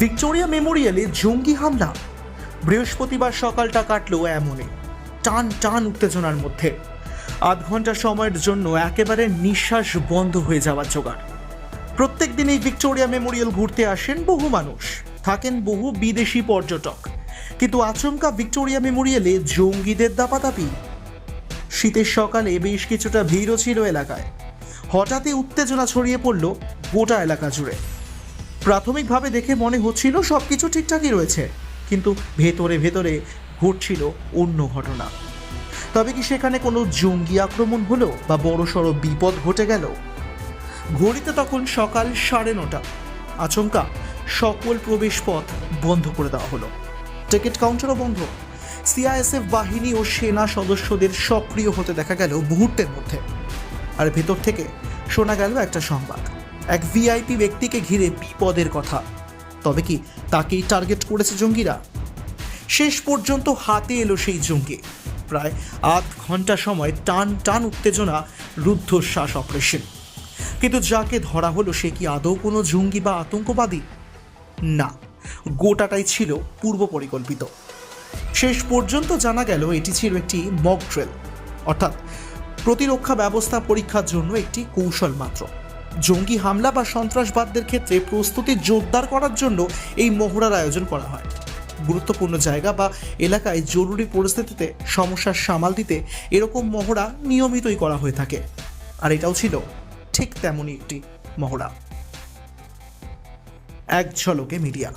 Victoria মেমোরিয়ালে জঙ্গি হামলা। বৃহস্পতিবার সকালটা কাটলো এমনই। টান টান উত্তেজনার মধ্যে। আধ ঘণ্টা সময়ের জন্য একেবারে নিঃশ্বাস বন্ধ হয়ে যাওয়ার জোগাড়। প্রত্যেক দিন এই ভিক্টোরিয়া মেমোরিয়াল ঘুরতে আসেন বহু মানুষ। থাকেন বহু বিদেশি পর্যটক। কিন্তু আচমকা ভিক্টোরিয়া মেমোরিয়ালে জঙ্গিদের দাপাদাপি। শীতের সকালে বেশ কিছুটা ভিড়ও ছিল এলাকায়। হঠাৎই উত্তেজনা ছড়িয়ে পড়ল গোটা এলাকা জুড়ে। প্রাথমিকভাবে দেখে মনে হচ্ছিল সব কিছু ঠিকঠাকই রয়েছে, কিন্তু ভেতরে ভেতরে ঘটছিল অন্য ঘটনা। তবে কি সেখানে কোনো জঙ্গি আক্রমণ হলো বা বড়সড় বিপদ ঘটে গেল? ঘড়িতে তখন সকাল সাড়ে নটা। আচমকা সকল প্রবেশপথ বন্ধ করে দেওয়া হলো। টিকিট কাউন্টারও বন্ধ। সিআইএসএফ বাহিনী ও সেনা সদস্যদের সক্রিয় হতে দেখা গেল মুহূর্তের মধ্যে। আর ভেতর থেকে শোনা গেল একটা সংবাদ। এক ভিআইপি ব্যক্তিকে ঘিরে বিপদের কথা। তবে কি তাকেই টার্গেট করেছে জঙ্গিরা? শেষ পর্যন্ত হাতে এলো সেই জঙ্গি। প্রায় আধ ঘণ্টা সময় টান টান উত্তেজনা রুদ্ধশ্বাস অপারেশন। কিন্তু যাকে ধরা হলো সে কি আদৌ কোনো জঙ্গি বা আতঙ্কবাদী? না, গোটাটাই ছিল পূর্ব পরিকল্পিত। শেষ পর্যন্ত জানা গেল এটি ছিল একটি মক ড্রিল, অর্থাৎ প্রতিরক্ষা ব্যবস্থা পরীক্ষার জন্য একটি কৌশল মাত্র। জঙ্গি হামলা বা সন্ত্রাসবাদদের ক্ষেত্রে প্রস্তুতি জোরদার করার জন্য এই মহড়ার আয়োজন করা হয়। গুরুত্বপূর্ণ জায়গা বা এলাকায় জরুরি পরিস্থিতিতে সমস্যার সামাল দিতে এরকম মহড়া নিয়মিতই করা হয়ে থাকে। আর এটাও ছিল ঠিক তেমনই একটি মহড়া। এক ঝলকে মিডিয়া।